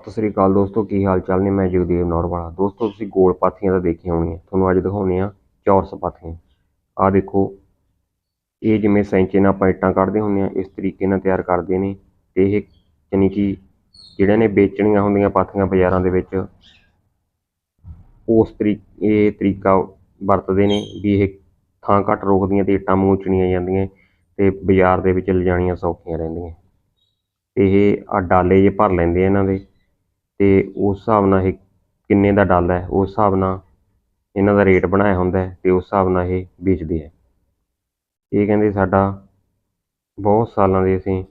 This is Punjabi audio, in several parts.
ਸਤਿ ਸ੍ਰੀ ਅਕਾਲ ਦੋਸਤੋ, ਕੀ ਹਾਲ ਚਾਲ ਨੇ? ਮੈਂ ਜਗਦੇਵ ਨੌਰਵਾਲਾ ਦੋਸਤੋ, ਤੁਸੀਂ ਗੋਲ ਪਾਥੀਆਂ ਤਾਂ ਦੇਖੀਆਂ ਹੋਣੀਆਂ। ਤੁਹਾਨੂੰ ਅੱਜ ਦਿਖਾਉਂਦੇ ਆ ਚੌਰਸ ਪਾਥੀਆਂ। ਆਹ ਦੇਖੋ, ਇਹ ਜਿਵੇਂ ਸੈਂਚੇ ਨਾਲ ਆਪਾਂ ਇੱਟਾਂ ਕੱਢਦੇ ਹੁੰਦੇ ਆ ਇਸ ਤਰੀਕੇ ਨਾਲ ਤਿਆਰ ਕਰਦੇ ਨੇ। ਤੇ ਇਹ ਯਾਨੀ ਕਿ ਜਿਹੜਿਆਂ ਨੇ ਵੇਚਣੀਆਂ ਹੁੰਦੀਆਂ ਪਾਥੀਆਂ ਬਾਜ਼ਾਰਾਂ ਦੇ ਵਿੱਚ, ਉਸ ਤਰੀ, ਇਹ ਤਰੀਕਾ ਵਰਤਦੇ ਨੇ ਵੀ ਇਹ ਥਾਂ ਘੱਟ ਰੋਕਦੀਆਂ ਤੇ ਇੱਟਾਂ ਮੂੰਹ ਚਣੀਆਂ ਜਾਂਦੀਆਂ ਤੇ ਬਾਜ਼ਾਰ ਦੇ ਵਿੱਚ ਲਿਜਾਣੀਆਂ ਸੌਖੀਆਂ ਰਹਿੰਦੀਆਂ। ਇਹ ਆ ਡਾਲੇ ਜੇ ਭਰ ਲੈਂਦੇ ਇਹਨਾਂ ਦੇ। ਤੇ ਉਸ ਹਿਸਾਬ ਨਾਲ ਇਹ ਕਿੰਨੇ ਦਾ ਡਾਲਾ ਹੈ, ਉਸ ਹਿਸਾਬ ਨਾਲ ਇਹਨਾਂ ਦਾ ਰੇਟ ਬਣਾਇਆ ਹੁੰਦਾ ਹੈ ਤੇ ਉਸ ਹਿਸਾਬ ਨਾਲ ਇਹ ਵੇਚਦੇ ਹੈ। ਇਹ ਕਹਿੰਦੇ ਸਾਡਾ ਬਹੁਤ ਸਾਲਾਂ ਦੇ ਅਸੀਂ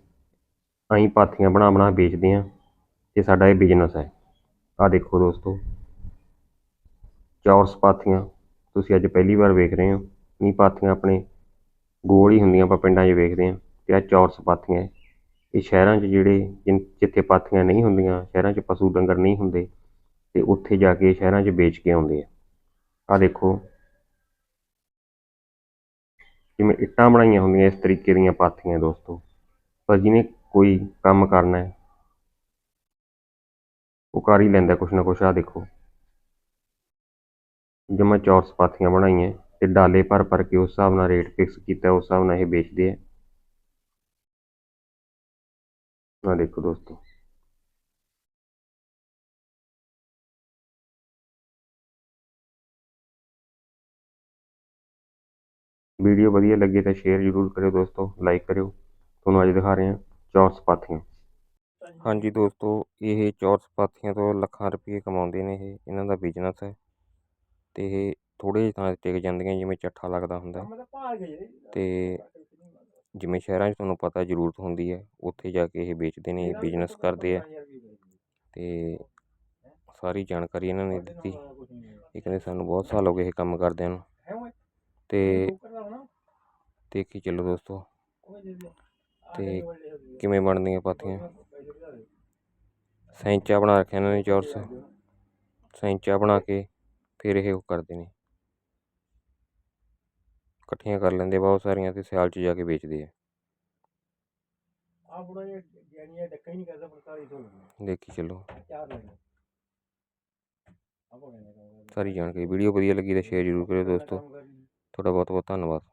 ਆਈ ਪਾਥੀਆਂ ਬਣਾ ਬਣਾ ਵੇਚਦੇ ਆ ਤੇ ਸਾਡਾ ਇਹ ਬਿਜ਼ਨਸ ਹੈ। ਆਹ ਦੇਖੋ ਦੋਸਤੋ, ਚੌਰਸ ਪਾਥੀਆਂ, ਤੁਸੀਂ ਅੱਜ ਪਹਿਲੀ ਵਾਰ ਵੇਖ ਰਹੇ ਹੋ। ਨਹੀਂ ਪਾਥੀਆਂ ਆਪਣੇ ਗੋਲ ਹੀ ਹੁੰਦੀਆਂ ਆਪਾਂ ਪਿੰਡਾਂ 'ਚ ਵੇਖਦੇ ਆ ਤੇ ਆਹ ਚੌਰਸ ਪਾਥੀਆਂ ਇਹ ਸ਼ਹਿਰਾਂ 'ਚ ਜਿਹੜੇ ਜਿਨ- ਜਿੱਥੇ ਪਾਥੀਆਂ ਨਹੀਂ ਹੁੰਦੀਆਂ, ਸ਼ਹਿਰਾਂ 'ਚ ਪਸ਼ੂ ਡੰਗਰ ਨਹੀਂ ਹੁੰਦੇ, ਤੇ ਉੱਥੇ ਜਾ ਕੇ ਸ਼ਹਿਰਾਂ 'ਚ ਵੇਚ ਕੇ ਆਉਂਦੇ ਆ। ਆਹ ਦੇਖੋ। ਜਿਵੇਂ ਇੱਟਾਂ ਬਣਾਈਆਂ ਹੁੰਦੀਆਂ ਇਸ ਤਰੀਕੇ ਦੀਆਂ ਪਾਥੀਆਂ ਦੋਸਤੋ, ਪਰ ਜਿਹਨੇ ਕੋਈ ਕੰਮ ਕਰਨਾ ਹੈ, ਉਹ ਕਰ ਹੀ ਲੈਂਦਾ ਕੁਛ ਨਾ ਕੁਛ। ਆਹ ਦੇਖੋ। ਜਮਾ ਚੌਰਸ ਪਾਥੀਆਂ ਬਣਾਈਆਂ, ਤੇ ਡਾਲੇ ਭਰ ਭਰ ਕੇ ਉਸ ਹਿਸਾਬ ਨਾਲ ਰੇਟ ਫਿਕਸ ਕੀਤਾ, ਉਸ ਹਿਸਾਬ ਨਾਲ ਇਹ ਵੇਚਦੇ ਆ। ਆਹ ਦੇਖੋ ਦੋਸਤੋ ਵੀਡੀਓ ਵਧੀਆ ਲੱਗੇ ਤਾਂ ਸ਼ੇਅਰ ਜ਼ਰੂਰ ਕਰਿਓ ਦੋਸਤੋ ਲਾਈਕ ਕਰਿਓ। ਤੁਹਾਨੂੰ ਅੱਜ ਦਿਖਾ ਰਹੇ ਹਾਂ ਚੌਰ ਸਪਾਥੀਆਂ। ਹਾਂਜੀ ਦੋਸਤੋ, ਇਹ ਚੌਰ ਸਪਾਥੀਆਂ ਤੋਂ ਲੱਖਾਂ ਰੁਪਏ ਕਮਾਉਂਦੇ ਨੇ ਇਹ, ਇਹਨਾਂ ਦਾ ਬਿਜ਼ਨਸ ਹੈ। ਤੇ ਇਹ ਥੋੜ੍ਹੇ ਜਿਹੇ ਥਾਂ 'ਤੇ ਟਿਕ ਜਾਂਦੀਆਂ, ਜਿਵੇਂ ਚੱਠਾ ਲੱਗਦਾ ਹੁੰਦਾ ਹੈ। ਤੇ ਜਿਵੇਂ ਸ਼ਹਿਰਾਂ 'ਚ ਤੁਹਾਨੂੰ ਪਤਾ ਜ਼ਰੂਰਤ ਹੁੰਦੀ ਹੈ ਉੱਥੇ ਜਾ ਕੇ ਇਹ ਵੇਚਦੇ ਨੇ ਬਿਜ਼ਨਸ ਕਰਦੇ ਆ। ਤੇ ਸਾਰੀ ਜਾਣਕਾਰੀ ਇਹਨਾਂ ਨੇ ਦਿੱਤੀ। ਇਹ ਕਹਿੰਦੇ ਸਾਨੂੰ ਬਹੁਤ ਸਾਲ ਹੋ ਗਏ ਇਹ ਕੰਮ ਕਰਦਿਆਂ ਨੂੰ। ਤੇ ਦੇਖੀ ਚੱਲੋ ਦੋਸਤੋ। ਤੇ ਕਿਵੇਂ ਬਣਦੀਆਂ ਪਾਥੀਆਂ? ਸੈਂਚਾ ਬਣਾ ਰੱਖਿਆ ਇਹਨਾਂ ਨੇ ਚੌਰਸ। ਸੈਂਚਾ ਬਣਾ ਕੇ ਫਿਰ ਇਹ ਉਹ ਕਰਦੇ ਨੇ। ਇਕੱਠੀਆਂ ਕਰ ਲੈਂਦੇ ਬਹੁਤ ਸਾਰੀਆਂ ਤੇ ਸਿਆਲ 'ਚ ਜਾ ਕੇ ਵੇਚਦੇ ਆ। ਆ ਬੁੜਾ ਇਹ ਗਿਆਨੀਆਂ ਡੱਕਾ ਹੀ ਨਹੀਂ ਕਰਦਾ 4500 ਲੈਣਾ ਦੇਖੀ ਚੱਲੋ। ਚਾਰ ਲੈਣਾ ਸਾਰੀ ਜਾਣਕਾਰੀ ਵੀਡੀਓ ਵਧੀਆ ਲੱਗੀ ਤਾਂ ਸ਼ੇਅਰ ਜ਼ਰੂਰ ਕਰਿਓ ਦੋਸਤੋ। ਤੁਹਾਡਾ ਬਹੁਤ ਬਹੁਤ ਧੰਨਵਾਦ।